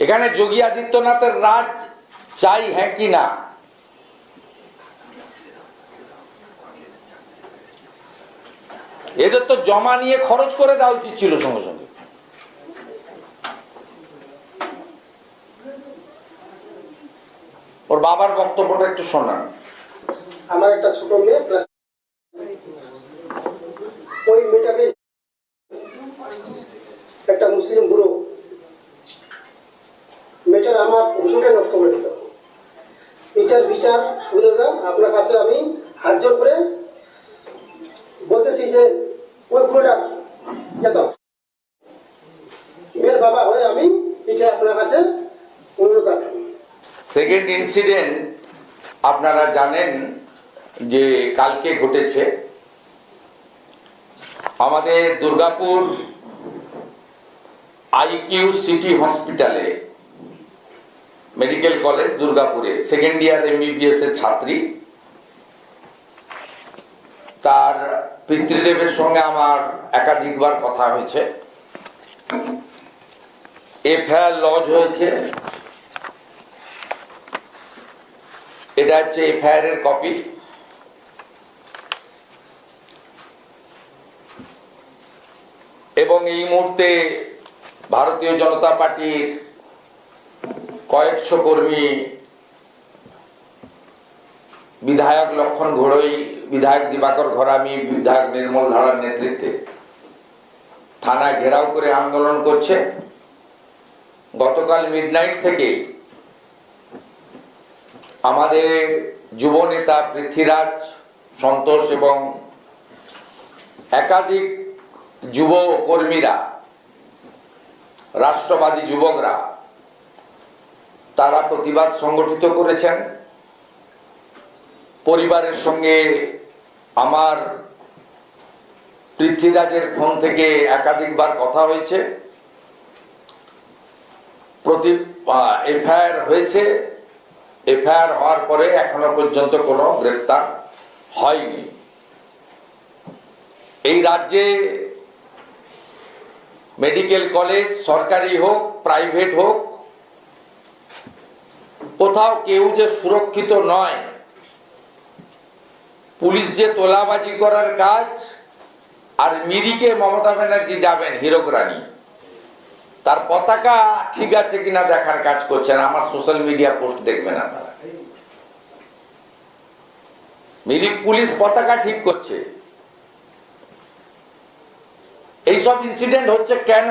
এখানে যোগী আদিত্যনাথের রাজ চাই হ্যাঁ কি না? এদের তো জমা নিয়ে খরচ করে দেওয়া উচিত ছিল সঙ্গে সঙ্গে। ওর বাবার বক্তব্যটা একটু শোনান। আমার একটা ছোট মেয়ে ওই একটা মুসলিম বুড়ো মেয়েটার আমার ভূষণটা নষ্ট করে দিল এটার বিচার সুবিধা আপনার কাছে আমি হাত করে বলতেছি যে, ওই বুড়োটা যেত। মেয়ের বাবা হয়ে আমি এটা আপনার কাছে অনুরোধ রাখলাম। সেকেন্ড ইনসিডেন্ট আপনারা জানেন যে কালকে ঘটেছে। আমাদের দুর্গাপুর আইকিউ সিটি হসপিটালে মেডিকেল কলেজ, দুর্গাপুরে। সেকেন্ড ইয়ার এমবিবিএস এর ছাত্রী। তার পিতৃদেবের সঙ্গে আমার একাধিকবার কথা হয়েছে। এফআইআর লজ হয়েছে। এটা হচ্ছে এফআইআর এর কপি। এবং এই মুহূর্তে ভারতীয় জনতা পার্টির কয়েকশো কর্মী বিধায়ক লক্ষণ ঘোড়ই, বিধায়ক দিবাকর ঘরামি, বিধায়ক নির্মল ধারার নেতৃত্বে থানা ঘেরাও করে আন্দোলন করছে। গতকাল মিডনাইট থেকে আমাদের যুব নেতা পৃথ্বীরাজ সন্তোষ এবং একাধিক যুব কর্মীরা, রাষ্ট্রবাদী যুবকরা তারা প্রতিবাদ সংগঠিত করেছেন। পরিবারের সঙ্গে আমার পৃথ্বীরাজের ফোন থেকে একাধিকবার কথা হয়েছে। প্রতি এফআইআর হয়েছে। এফআইআর হওয়ার পরে এখনও পর্যন্ত কোনো গ্রেপ্তার হয়নি। এই রাজ্যে মেডিকেল কলেজ, সরকারি হোক, প্রাইভেট হোক কোথাও কেউ যে সুরক্ষিত নয়। পুলিশ যে তোলাবাজি করার কাজ, আর মিরিকে মমতা ব্যানার্জি যাবেন, হিরক রানী। তার পতাকা ঠিক আছে কিনা দেখার কাজ করছেন, আমার সোশ্যাল মিডিয়া পোস্ট দেখবেন আপনারা। মিরিক পুলিশ পতাকা ঠিক করছে। এইসব ইনসিডেন্ট হচ্ছে কেন?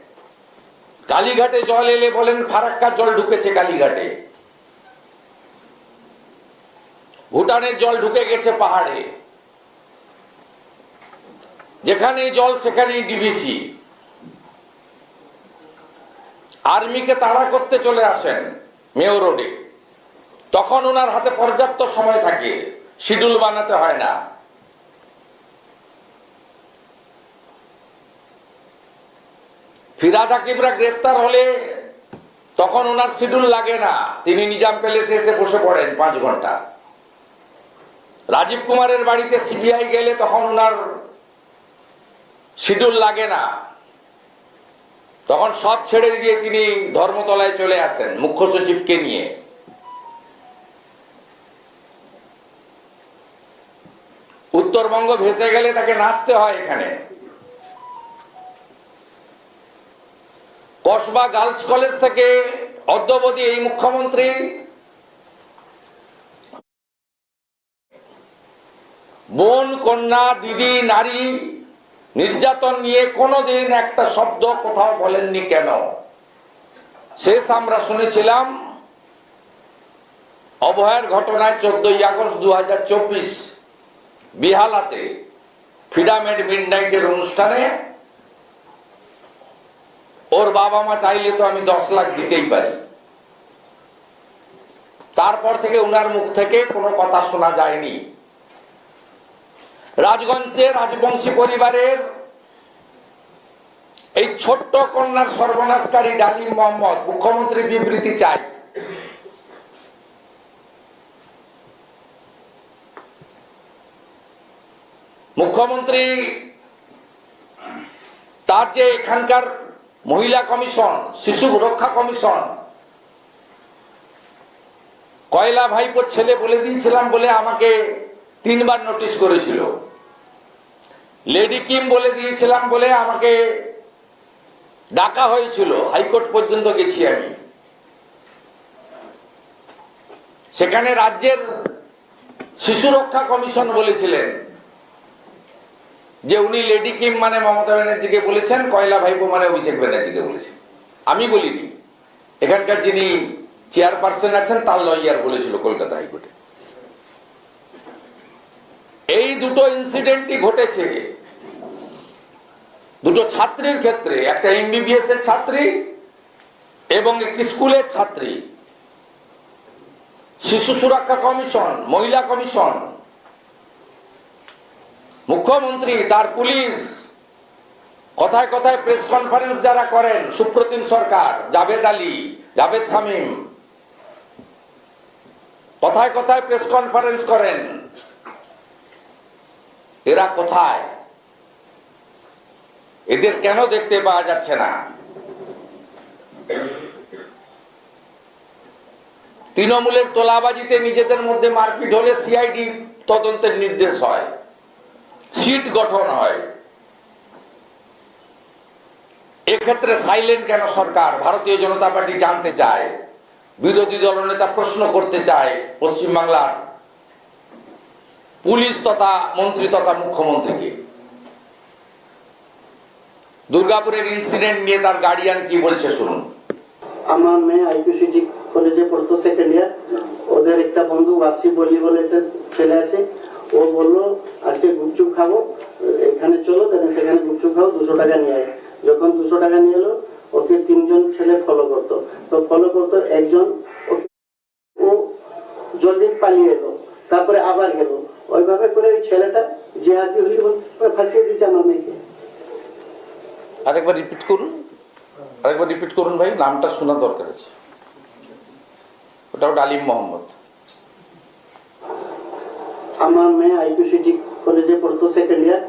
কালীঘাটে জল এলে বলেন, ফারাক্কা জল ঢুকেছে কালীঘাটে। ভুটানের জল ঢুকে গেছে পাহাড়ে। যেখানেই জল, সেখানেই ডিবিসি। আর্মিকে তাড়া করতে চলে আসেন মেয় রোডে। তখন ওনার হাতে পর্যাপ্ত সময় থাকে, শিডিউল বানাতে হয় না। ফিরাদ আকিবরা গ্রেপ্তার হলে তখন ওনার শিডিউল লাগে না। তিনি নিজাম প্যালেসে এসে বসে পড়েন পাঁচ ঘণ্টা। রাজীব কুমারের বাড়িতে সিবিআই গেলে তখন ওনার শিডিউল লাগে না। তখন সব ছেড়ে দিয়ে তিনি ধর্মতলায় চলে আসেন, মুখ্য সচিবকে নিয়ে। উত্তরবঙ্গ ভেসে গেলে তাকে নাচতে হয় এখানে। কসবা গার্লস কলেজ থেকে অদ্যবধি এই মুখ্যমন্ত্রী বোন, কন্যা, দিদি, নারী নির্যাতন নিয়ে কোনোদিন একটা শব্দ কোথাও বলেননি কেন? শেষ আমরা শুনেছিলাম অভয়ের ঘটনায় চোদ্দই আগস্ট দু হাজার চব্বিশ বিহালাতে ফ্রিডাম এন্ড মিড নাইটের অনুষ্ঠানে ওর বাবা মা চাইলে তো আমি দশ লাখ দিতেই পারি। তারপর থেকে উনার মুখ থেকে কোনো কথা শোনা যায়নি। রাজগঞ্জে রাজবংশী পরিবারের এই ছোট্ট কন্যার সর্বনাশকারী ডালিম মোহাম্মদ মুখ্যমন্ত্রী বিবৃতি চাই। মুখ্যমন্ত্রী তার যে এখানকার মহিলা কমিশন, শিশু রক্ষা কমিশন। কয়লা ভাইপোর ছেলে বলে দিয়েছিলাম বলে আমাকে তিনবার নোটিশ করেছিল। লেডি কিম বলে দিয়েছিলাম বলে আমাকে ডাকা হয়েছিল। হাইকোর্ট পর্যন্ত গেছি আমি। সেখানে রাজ্যের শিশু রক্ষা কমিশন বলেছিলেন যে উনি লেডি কিম মানে মমতা ব্যানার্জিকে বলেছেন, কয়লা ভাইপো মানে অভিষেক ব্যানার্জিকে বলেছেন। আমি বলিনি। এখানকার যিনি চেয়ারপারসন আছেন, তার লয়ার বলেছিল কলকাতা হাইকোর্টে। এই দুটো ইনসিডেন্টই ঘটেছে। দুটো ছাত্রীর ক্ষেত্রে, একটা এমবিবিএস এর ছাত্রী এবং একটি স্কুলের ছাত্রী। শিশু সুরক্ষা কমিশন, মহিলা কমিশন মুখ্যমন্ত্রী, তার পুলিশ। কথায় কথায় প্রেস কনফারেন্স যারা করেন, সুপ্রতিম সরকার, জাভেদ আলী, জাভেদ শামীম। কথায় কথায় প্রেস কনফারেন্স করেন। এরা কোথায়? এদের কেন দেখতে পাওয়া যাচ্ছে না? তৃণমূলের তোলাবাজিতে নিজেদের মধ্যে মারপিট হলে সিআইডি তদন্তের নির্দেশ হয়। সিট গঠন হয়। এক্ষেত্রে সাইলেন্ট কেন সরকার? ভারতীয় জনতা পার্টি জানতে চায়। বিরোধী দলনেতা প্রশ্ন করতে চায় পশ্চিমবাংলার পুলিশ তথা মন্ত্রী তথা মুখ্যমন্ত্রীকে। দুর্গাপুরের ইনসিডেন্ট নিয়ে তার গার্ডিয়ান কি বলছে শুনুন। আমার মেয়ে আইপিসিটি কলেজে পড়তো সেকেন্ড ইয়ার ওদের একটা বন্ধু ওয়াসি বললি বলে একটা ছেলে আছে। ও বলল, আজকে গুপচুপ খাব, এখানে চলো, তাহলে সেখানে গুপচুপ খাব, দুশো টাকা নিয়ে আয়। যখন দুশো টাকা নিয়ে এলো, ওকে তিনজন ছেলে ফলো করতো। তো ফলো করতো একজন ও জলদি পালিয়ে এলো, তারপরে আবার গেল। ওইভাবে করে ওই ছেলেটা জেহাদি হলি ফাঁসিয়ে দিচ্ছে আমার মেয়েকে। আরেকবার রিপিট করুন। আরেকবার রিপিট করুন ভাই, নামটা শোনা দরকার আছে। ওটাও ডালিম মোহাম্মদ। আমার মেয়ে আইপিসিটি কলেজে পড়তো সেকেন্ড ইয়ার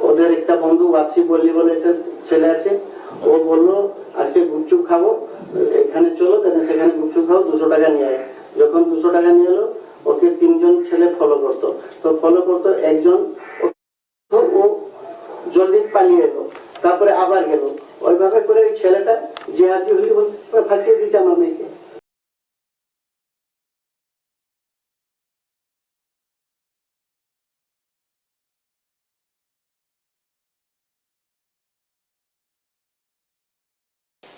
ওদের একটা বন্ধু ওয়াসি বললি বলে একটা ছেলে আছে। ও বলল, আজকে গুপচুপ খাব, এখানে চলো, তাহলে সেখানে গুপচুপ খাব, দুশো টাকা নিয়ে আয়। যখন দুশো টাকা নিয়ে এলো, ওকে তিনজন ছেলে ফলো করতো। তো ফলো করতো একজন ও- জলদি পালিয়ে এলো, তারপরে আবার গেল। ওইভাবে করে ওই ছেলেটা জেহাদি হলি ফাঁসিয়ে দিয়েছে আমার মেয়েকে।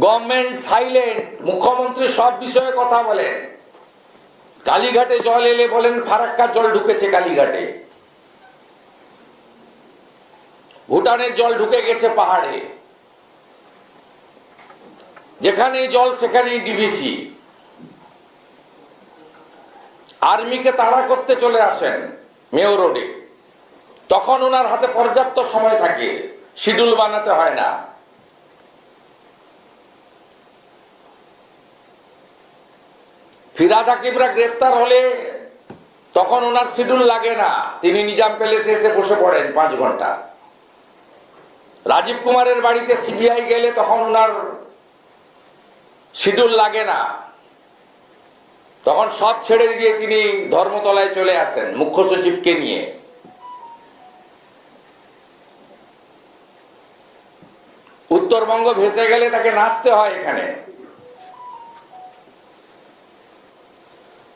গভর্নমেন্ট সাইলেন্ট, মুখ্যমন্ত্রী সব বিষয়ে কথা বলেন। কালীঘাটে জল এলে বলেন ফারাক্কার জল ঢুকেছে কালীঘাটে। ভুটানের জল ঢুকে গেছে পাহাড়ে। যেখানে জল, সেখানেই ডিভিসি আর্মিকে তাড়া করতে চলে আসেন মেয় রোডে। তখন ওনার হাতে পর্যাপ্ত সময় থাকে, শিডিউল বানাতে হয় না। ফিরাদ হাকিমরা গ্রেপ্তার হলে তখন ওনার শিডিউল লাগে না। তিনি নিজাম প্যালেসে এসে বসে পড়েন পাঁচ ঘণ্টা। রাজীব কুমারের বাড়িতে সিবিআই গেলে তখন ওনার শিডিউল লাগে না। তখন সব ছেড়ে দিয়ে তিনি ধর্মতলায় চলে আসেন, মুখ্য সচিবকে নিয়ে। উত্তরবঙ্গ ভেসে গেলে তাকে নাচতে হয় এখানে।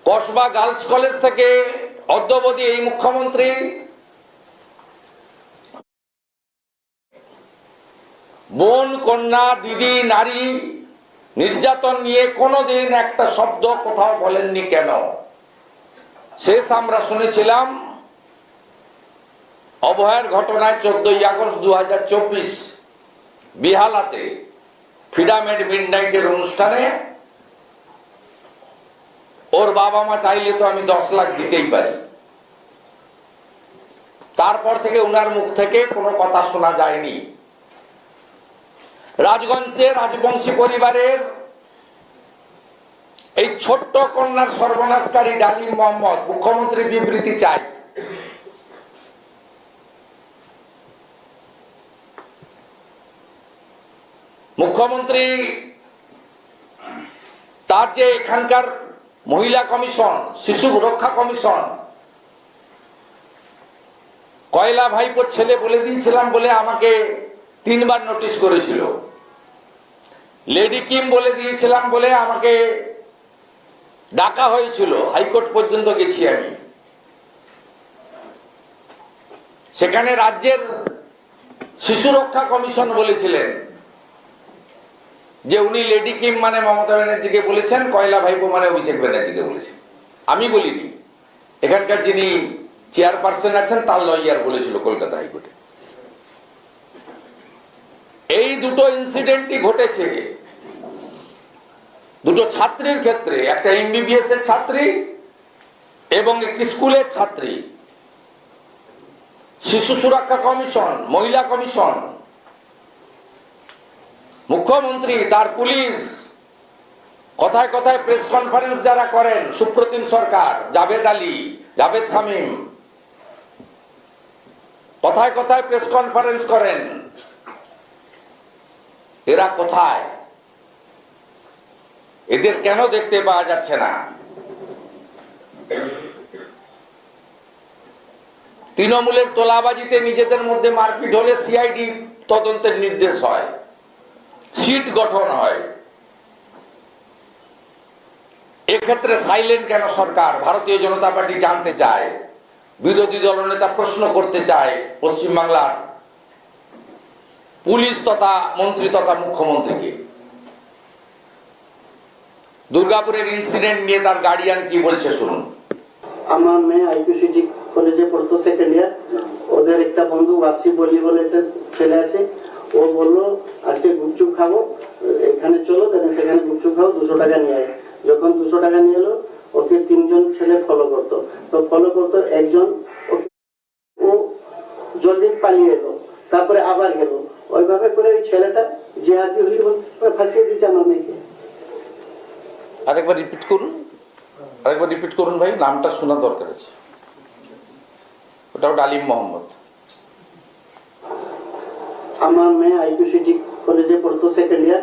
কসবা গার্লস কলেজ থেকে অদ্যবধি এই মুখ্যমন্ত্রী বোন, কন্যা, দিদি, নারী নির্যাতন নিয়ে কোনোদিন একটা শব্দ কোথাও বলেননি কেন? শেষ আমরা শুনেছিলাম অভয়ের ঘটনায় চোদ্দই আগস্ট দু বিহালাতে ফিডামেড মিডনাইটের অনুষ্ঠানে ওর বাবা মা চাইলে তো আমি দশ লাখ দিতেই পারি। তারপর থেকে উনার মুখ থেকে কোনো কথা শোনা যায়নি। রাজগঞ্জে রাজবংশী পরিবারের এই ছোট্ট কন্যার সর্বনাশকারী ডালিম মোহাম্মদ মুখ্যমন্ত্রী বিবৃতি চাই। মুখ্যমন্ত্রী তার যে এখানকার মহিলা কমিশন, শিশু রক্ষা কমিশন। কয়লা ভাইপোর ছেলে বলে দিয়েছিলাম বলে আমাকে তিনবার নোটিশ করেছিল। লেডি কিম বলে দিয়েছিলাম বলে আমাকে ডাকা হয়েছিল। হাইকোর্ট পর্যন্ত গেছি আমি। সেখানে রাজ্যের শিশু রক্ষা কমিশন বলেছিলেন যে উনি লেডি কিম মানে মমতা ব্যানার্জিকে বলেছেন, কয়লা ভাইপো মানে অভিষেক ব্যানার্জিকে বলেছেন। আমি বলিনি। এখানকার যিনি চেয়ারপারসন আছেন, তার লয়ার বলেছিল কলকাতা হাইকোর্টে। এই দুটো ইনসিডেন্টই ঘটেছে। দুটো ছাত্রীর ক্ষেত্রে, একটা এমবিবিএস এর ছাত্রী এবং একটি স্কুলের ছাত্রী। শিশু সুরক্ষা কমিশন, মহিলা কমিশন মুখ্যমন্ত্রী, তার পুলিশ। কথায় কথায় প্রেস কনফারেন্স যারা করেন, সুপ্রতিম সরকার, জাভেদ আলী, জাভেদ শামীম। কথায় কথায় প্রেস কনফারেন্স করেন, এরা কোথায়? এদের কেন দেখতে পাওয়া যাচ্ছে না? তৃণমূলের তোলাবাজিতে নিজেদের মধ্যে মারপিট হলে সিআইডি তদন্তের নির্দেশ হয়। সিট গঠন হয়। এক্ষেত্রে সাইলেন্ট কেন সরকার? ভারতীয় জনতা পার্টি জানতে চায়। বিরোধী দলনেতা প্রশ্ন করতে চায় পশ্চিমবাংলার পুলিশ তথা মন্ত্রী তথা মুখ্যমন্ত্রীকে। দুর্গাপুরের ইনসিডেন্ট নিয়ে তার গার্ডিয়ান কি বলছে শুনুন। আমার মেয়ে আইকিউসিটি কলেজে পড়তো সেকেন্ড ইয়ার ওদের একটা বন্ধু ওয়াসি বলি বলে একটা ছেলে আছে। ও বলল, আজকে গুপচুপ খাব, এখানে চলো, তাহলে সেখানে গুপচুপ খাব, দুশো টাকা নিয়ে আয়। যখন দুশো টাকা নিয়ে এলো, ওকে তিনজন ছেলে ফলো করতো। তো ফলো করতো একজন ও জলদি পালিয়ে এলো, তারপরে আবার গেল। ওইভাবে করে ওই ছেলেটা যে হাতি হলি ফাঁসিয়ে দিচ্ছে আমার মেয়েকে। আরেকবার রিপিট করুন, আরেকবার রিপিট করুন ভাই, নামটা শোনা দরকার আছে। ওটাও ডালিম মোহাম্মদ। আমার মেয়ে আইকিউসিটি কলেজে পড়তো সেকেন্ড ইয়ার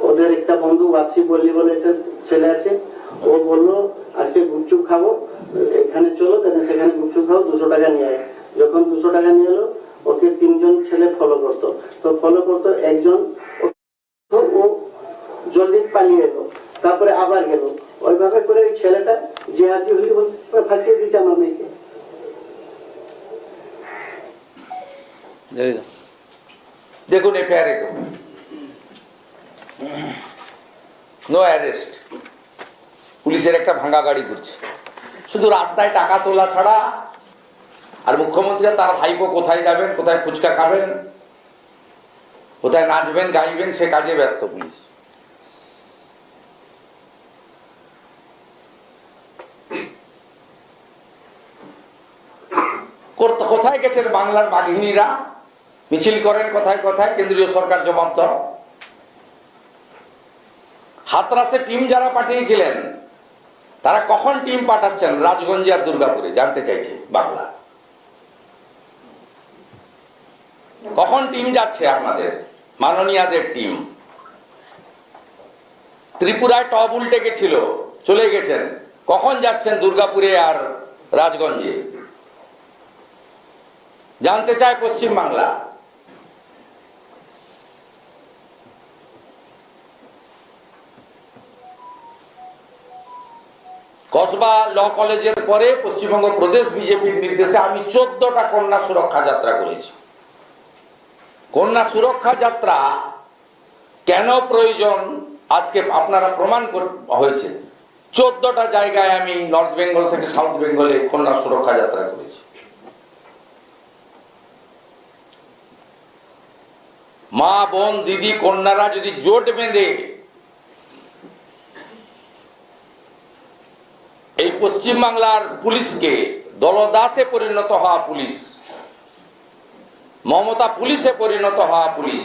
ওদের একটা বন্ধু ওয়াসি বললি বলে একটা ছেলে আছে। ও বলল, আজকে গুপচুপ খাব। এখানে চলো, তাহলে সেখানে গুপচুপ খাব, দুশো টাকা নিয়ে আয়। যখন দুশো টাকা নিয়ে এলো, ওকে তিনজন ছেলে ফলো করতো। তো ফলো করতো একজন, ও- জলদি পালিয়ে এলো, তারপরে আবার গেল। ওইভাবে করে ওই ছেলেটা যে হাতি হলি ফাঁসিয়ে দিচ্ছে আমার মেয়েকে। দেখুন এফআইআর নো অ্যারেস্ট পুলিশের একটা ভাঙা গাড়ি ঘুরছে। শুধু রাস্তায় টাকা তোলা ছাড়া আর মুখ্যমন্ত্রী তার ভাইপো কোথায় যাবেন, কোথায় ফুচকা খাবেন, কোথায় নাচবেন, গাইবেন, সে কাজে ব্যস্ত পুলিশ। কোথায় গেছেন বাংলার বাঘিনীরা? মিছিল করেন কথায় কথায়, কেন্দ্রীয় সরকার জবাব দাও। হাতরাসে টিম যারা পাঠিয়েছিলেন, তারা কখন টিম পাঠাচ্ছেন? রাজগঞ্জে আর দুর্গাপুরে, জানতে চাইছে, বাংলা। কখন টিম যাচ্ছে আপনাদের? মাননীয়াদের টিম। ত্রিপুরায় টপ উল্টে গেছিল, চলে গেছেন। কখন যাচ্ছেন দুর্গাপুরে আর রাজগঞ্জে? জানতে চায় পশ্চিম বাংলা কসবা ল কলেজের পরে পশ্চিমবঙ্গ প্রদেশ বিজেপির নির্দেশে আমি চোদ্দটা কন্যা সুরক্ষা যাত্রা করেছি। কন্যা সুরক্ষা যাত্রা কেন প্রয়োজন আজকে আপনারা প্রমাণ হয়েছে চোদ্দটা জায়গায় আমি নর্থ বেঙ্গল থেকে সাউথ বেঙ্গলে কন্যা সুরক্ষা যাত্রা করেছি। মা, বোন, দিদি, কন্যারা যদি জোট বেঁধে এই পশ্চিম বাংলার পুলিশকে দলদাসে পরিণত হওয়া পুলিশ, মমতা পুলিশে পরিণত হওয়া পুলিশ,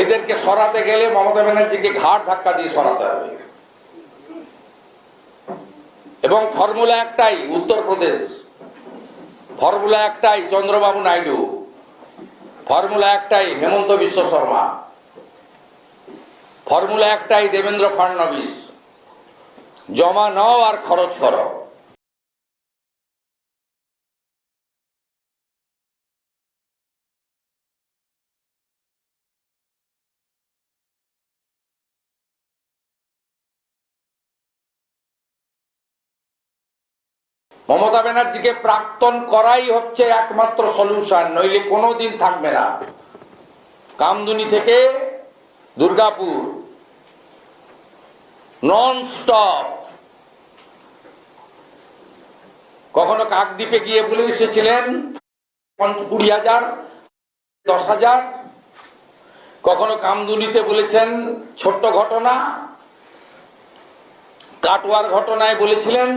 এদেরকে সরাতে গেলে মমতা ব্যানার্জিকে ঘাট ধাক্কা দিয়ে সরাতে হবে। এবং ফর্মুলা একটাই উত্তরপ্রদেশ, ফর্মুলা একটাই চন্দ্রবাবু নাইডু, ফর্মুলা একটাই হেমন্ত বিশ্ব শর্মা, ফর্মুলা একটাই দেবেন্দ্র ফাড়নবিস জমা নাও আর খরচ করো। মমতা ব্যানার্জিকে প্রাক্তন করাই হচ্ছে একমাত্র সলিউশন নইলে কোনোদিন থাকবে না। কামদুনি থেকে দুর্গাপুর। নন স্টপ কখনো কাকদ্বীপে গিয়ে বলে এসেছিলেন কুড়ি হাজার, দশ হাজার। কখনো কামদুনিতে বলেছেন, ছোট্ট ঘটনা। কাটোয়ার ঘটনায় বলেছিলেন,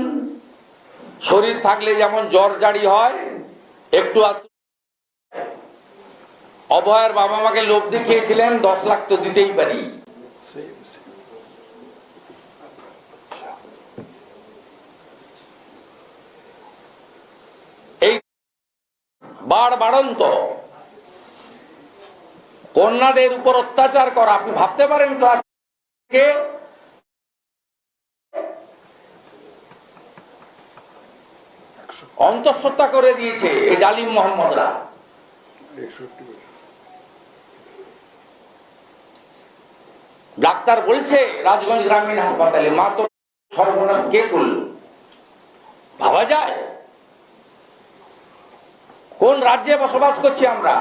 শরীর থাকলে যেমন জ্বর জারি হয়, একটু অভয়ের বাবা মাকে লোভ দেখিয়েছিলেন, দশ লাখ তো দিতেই পারি এই বাড় বাড়ন্ত। কন্যাদের উপর অত্যাচার করা, আপনি ভাবতে পারেন ক্লাস অন্তঃসত্ত্বা করে দিয়েছে এই ডালিম মোহাম্মদরা। ডাক্তার বলছে, রাজগঞ্জ গ্রামীণ হাসপাতালে মা তো সর্বনাশ কে করল? ভাবা যায়? কোন রাজ্যে বসবাস করছি আমরা?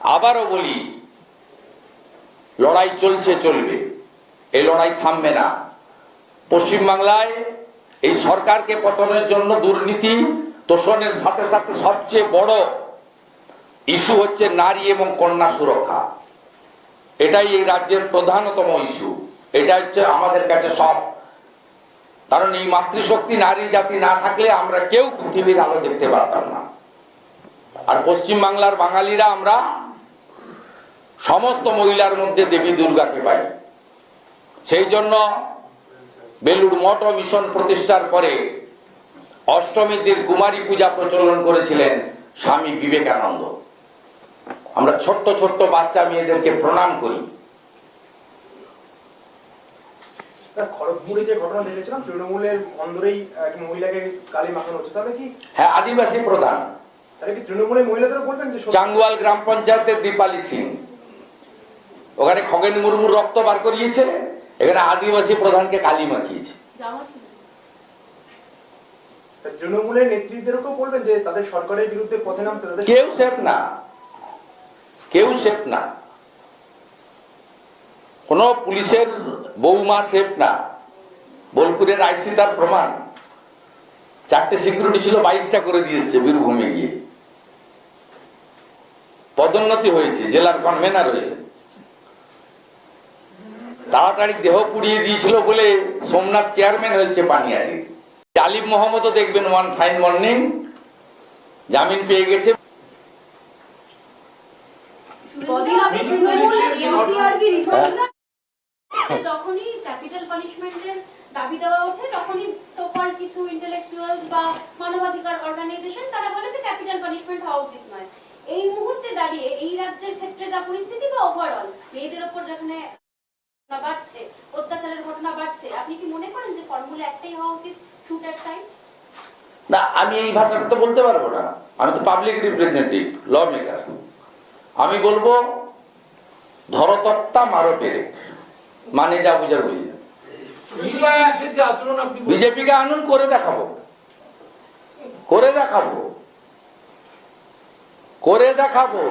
আবারও বলি, লড়াই চলছে, চলবে। এই লড়াই থামবে না। পশ্চিমবাংলায় এই সরকারকে পতনের জন্য দুর্নীতি তোষণের সাথে সাথে সবচেয়ে বড় ইস্যু হচ্ছে নারী এবং কন্যা সুরক্ষা। এটাই এই রাজ্যের প্রধানতম ইস্যু। এটা হচ্ছে আমাদের কাছে সব কারণ এই মাতৃশক্তি নারী জাতি না থাকলে আমরা কেউ পৃথিবীর আলো দেখতে পারতাম না। আর পশ্চিম বাংলার বাঙালিরা আমরা সমস্ত মহিলার মধ্যে দেবী দুর্গাকে পাই। সেই জন্য বেলুড় মঠ মিশন প্রতিষ্ঠার পরে অষ্টমীর দিন কুমারী পূজা প্রচলন করেছিলেন স্বামী বিবেকানন্দ। আমরা ছোট্ট ছোট্ট বাচ্চা মেয়েদেরকে প্রণাম করি। খড়গপুরে যে ঘটনা দেখেছিলাম তৃণমূলের অন্দরেই এক মহিলাকে কালি মাখানো হচ্ছে তাহলে কি হ্যাঁ আদিবাসী প্রধান। তাহলে কি তৃণমূলের মহিলাদেরও বলবেন যে চাঙ্গুয়াল গ্রাম পঞ্চায়েতের দীপালি সিং। ওখানে খগেন মুর্মুর রক্ত বার করিয়েছে এখানে আদিবাসী প্রধানকে কালি মাখিয়েছে। তৃণমূলের নেতৃত্বদেরকেও বলবেন যে তাদের সরকারের বিরুদ্ধে পথে নামতে কেউ সেফ না। কেউ সেফ না। কোন পুলিশের বৌমা সেফ না। বোলপুরের আইসি তার প্রমাণ। চারটে সিকিউরিটি ছিল বাইশটা করে দিয়েছে বীরভূমে গিয়ে। পদোন্নতি হয়েছে জেলার কনভেনার হয়েছে। তাড়াতাড়ি দেহ পুড়িয়ে দিয়েছিল বলে সোমনাথ চেয়ারম্যান হয়েছে পানিয়ারির আলিফ মোহাম্মদও দেখবেন ওয়ান ফাইন মর্নিং জামিন পেয়ে গেছে। কদিন রিপোর্টগুলো যখনই ক্যাপিটাল পানিশমেন্টের দাবি দেওয়া ওঠে তখনই সোপার কিছু ইন্টেলেকচুয়ালস বা মানবাধিকার অর্গানাইজেশন তারা বলে যে ক্যাপিটাল পানিশমেন্ট হওয়া উচিত নয়। এই মুহূর্তে দাঁড়িয়ে এই রাজ্যের ক্ষেত্রে যা পরিস্থিতি বা ওভারঅল মেয়েদের ওপর যেখানে বাড়ছে অত্যাচারের ঘটনা বাড়ছে আপনি কি মনে করেন যে ফর্মুলা একটাই হওয়া উচিত শুট এট টাইম না আমি এই ভাষাটা তো বলতে পারব না। আমি তো পাবলিক রিপ্রেজেন্টেটিভ ল মেকার আমি বলব ধরতত্তা মারো পেরে মানে যা বুঝার বুঝি বিজেপিকে আনুন করে দেখাবো। করে দেখাবো। করে দেখাবো।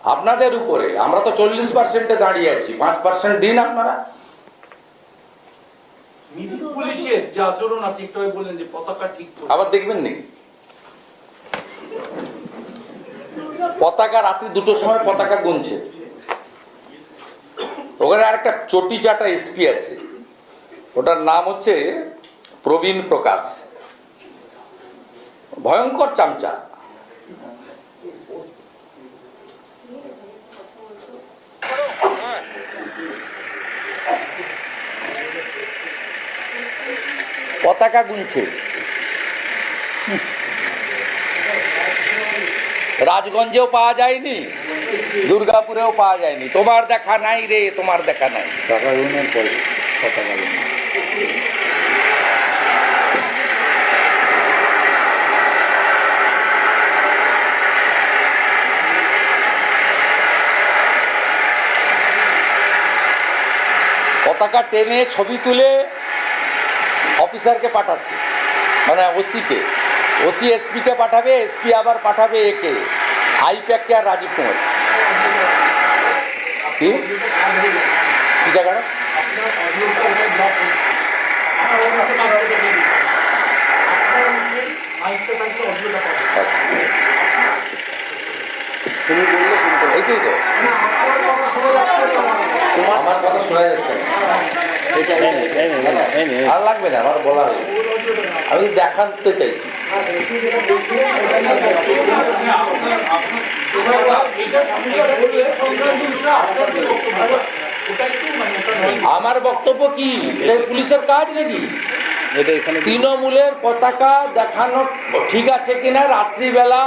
আপনাদের উপরে। আমরা তো চল্লিশ পার্সেন্টে দাঁড়িয়ে আছি। পাঁচ পার্সেন্ট দিন আপনারা। আবার দেখবেন নাকি? পতাকা রাত্রি দুটোর সময় পতাকা গুনছে। ওখানে আরেকটা চটি চাটা এসপি আছে। ওটার নাম হচ্ছে প্রবীণ প্রকাশ। ভয়ঙ্কর চামচা। পতাকা গুনছে। রাজগঞ্জেও পাওয়া যায়নি দুর্গাপুরেও পাওয়া যায়নি। তোমার দেখা নাই রে তোমার দেখা নাই। পতাকা টেনে ছবি তুলে অফিসারকে পাঠাচ্ছে মানে ওসিকে। ওসি এসপিকে পাঠাবে এসপি আবার পাঠাবে একে। আইপ্যাককে আর রাজীব কুমার। কি? কি জায়গাটা? তুমি বললে শুনতে এইটাই তো। আমার কথা শোনা যাচ্ছে। আর লাগবে না আমার বলা আমি দেখাতে চাইছি। আমার বক্তব্য কি? পুলিশের কাজ নাকি? তৃণমূলের পতাকা দেখানো ঠিক আছে কিনা? রাত্রিবেলা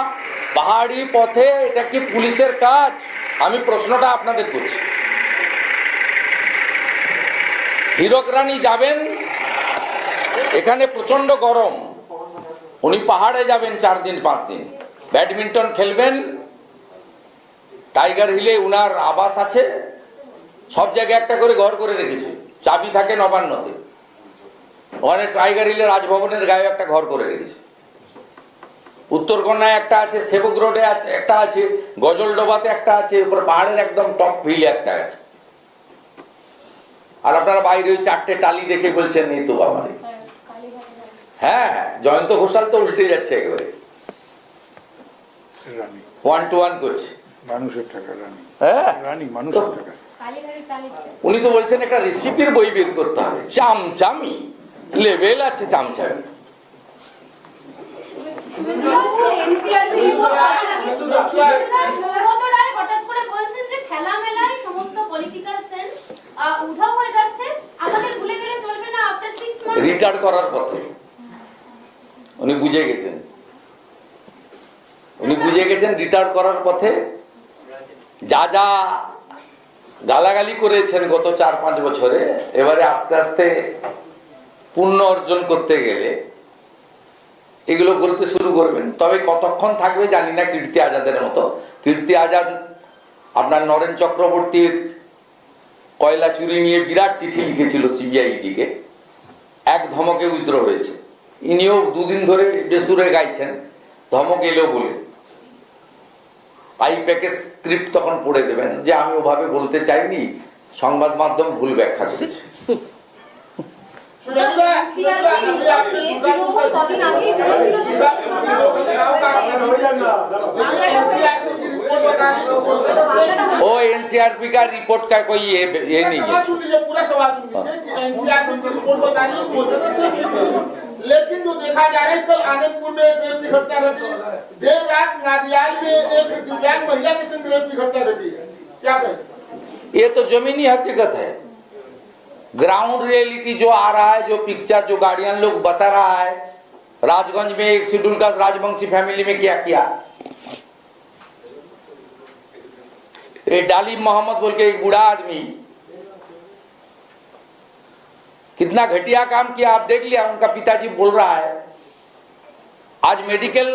পাহাড়ি পথে এটা কি পুলিশের কাজ? আমি প্রশ্নটা আপনাদের করছি। হীরক রানী যাবেন? এখানে প্রচণ্ড গরম। উনি পাহাড়ে যাবেন চার দিন, পাঁচ দিন। ব্যাডমিন্টন খেলবেন। টাইগার হিলে উনার আবাস আছে। সব জায়গায় একটা করে ঘর করে রেখেছে। চাবি থাকে নবান্নতে। ওখানে টাইগার হিলে রাজভবনের গায়ে একটা ঘর করে রেখেছে। উত্তরকন্যায় একটা আছে, সেবক রোডে আছে, একটা আছে গজলডোবাতে একটা আছে, উপর পাহাড়ের একদম টপ হিলে একটা আছে। আর আপনারা বাইরে ওই চারটে টালি দেখে বলছেন, এই তো বাবা। হ্যাঁ জয়ন্ত ঘোষাল তো উল্টে যাচ্ছে একেবারে। রানী। ওয়ান টু ওয়ান করছে। মানুষের টাকা রানী। হ্যাঁ? রানী মানুষের টাকা। উনি তো বলছেন একটা রেসিপির বই বের করতে হবে। চামচামি। লেভেল আছে চামচামি এনসিআরবি রিপোর্ট সৌগত রায় হঠাৎ করে বলছেন যে খেলামেলায় সমস্ত পলিটিক্যাল সেন্স উধাও হয়ে যাচ্ছে আমাদের ভুলে গেলে চলবে না আফটার সিক্স মান্থ রিটায়ার করার পথে। উনি বুঝে গেছেন। উনি বুঝে গেছেন রিটায়ার করার পথে যা যা গালাগালি করেছেন গত চার পাঁচ বছরে, এবারে আস্তে আস্তে পুণ্য অর্জন করতে গেলে এগুলো বলতে শুরু করবেন। তবে কতক্ষণ থাকবে জানি না, কীর্তি আজাদের মতো। কীর্তি আজাদ, আপনার নরেন চক্রবর্তীর কয়লা চুরি নিয়ে বিরাট চিঠি লিখেছিল সিবিআইডিকে এক ধমকে উইদ্র হয়েছে। ইনিও দুদিন ধরে বেসুরে গাইছেন ধমক এলো বলে আইপ্যাকের স্ক্রিপ্ট তখন পড়ে দেবেন যে আমি ওভাবে বলতে চাইনি সংবাদ মাধ্যম ভুল ব্যাখ্যা করেছে এনসিআরবি রিপোর্ট নিয়ে তৃণমূল কদিন আগেই বলেছিল যে ओ एनसीआरपी का रिपोर्ट का कोई ये ये नहीं है लेकिन जो देखा जा रहा है, कल आनंदपुर में एक रेप की घटना घटी। देर रात नादियाल में एक दिव्यांग महिला के संग रेप की घटना घटी। क्या कहें? ये तो जमीनी हकीकत है। ग्राउंड रियलिटी जो आ रहा है, जो पिक्चर जो गार्डियन लोग बता रहा है, राजगंज में एक शेड्यूल का राजवंशी फैमिली में क्या किया? ये डालिब मोहम्मद बोल के एक बूढ़ा आदमी कितना घटिया काम किया, आप देख लिया, उनका पिताजी बोल रहा है। आज मेडिकल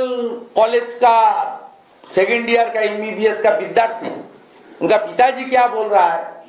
कॉलेज का, सेकेंड ईयर का एमबीबीएस का विद्यार्थी, उनका पिताजी क्या बोल रहा है?